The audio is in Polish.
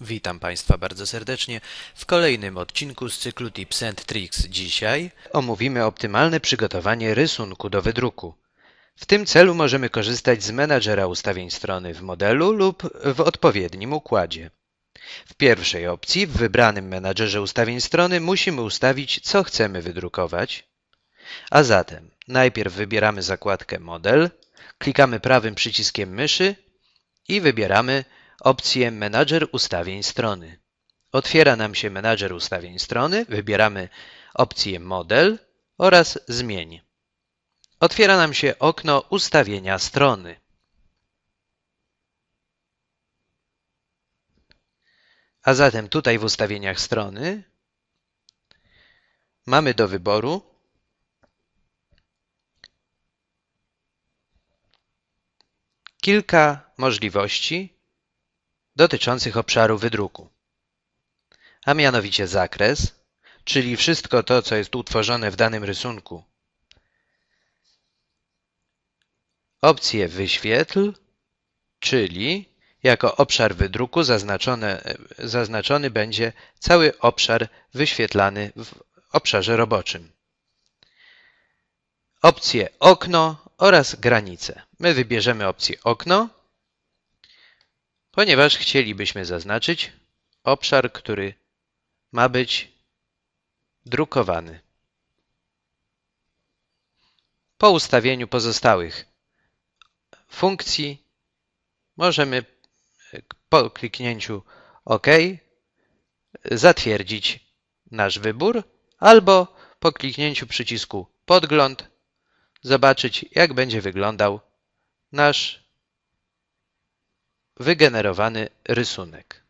Witam Państwa bardzo serdecznie w kolejnym odcinku z cyklu Tips and Tricks. Dzisiaj omówimy optymalne przygotowanie rysunku do wydruku. W tym celu możemy korzystać z menadżera ustawień strony w modelu lub w odpowiednim układzie. W pierwszej opcji, w wybranym menadżerze ustawień strony, musimy ustawić, co chcemy wydrukować. A zatem najpierw wybieramy zakładkę Model, klikamy prawym przyciskiem myszy i wybieramy opcję Menadżer ustawień strony. Otwiera nam się menadżer ustawień strony, wybieramy opcję Model oraz Zmień. Otwiera nam się okno ustawienia strony. A zatem tutaj w ustawieniach strony mamy do wyboru kilka możliwości dotyczących obszaru wydruku. A mianowicie zakres, czyli wszystko to, co jest utworzone w danym rysunku. Opcję wyświetl, czyli jako obszar wydruku zaznaczone, zaznaczony będzie cały obszar wyświetlany w obszarze roboczym. Opcję okno oraz granice. My wybierzemy opcję okno, ponieważ chcielibyśmy zaznaczyć obszar, który ma być drukowany. Po ustawieniu pozostałych funkcji możemy po kliknięciu OK zatwierdzić nasz wybór albo po kliknięciu przycisku podgląd zobaczyć jak będzie wyglądał nasz wygenerowany rysunek.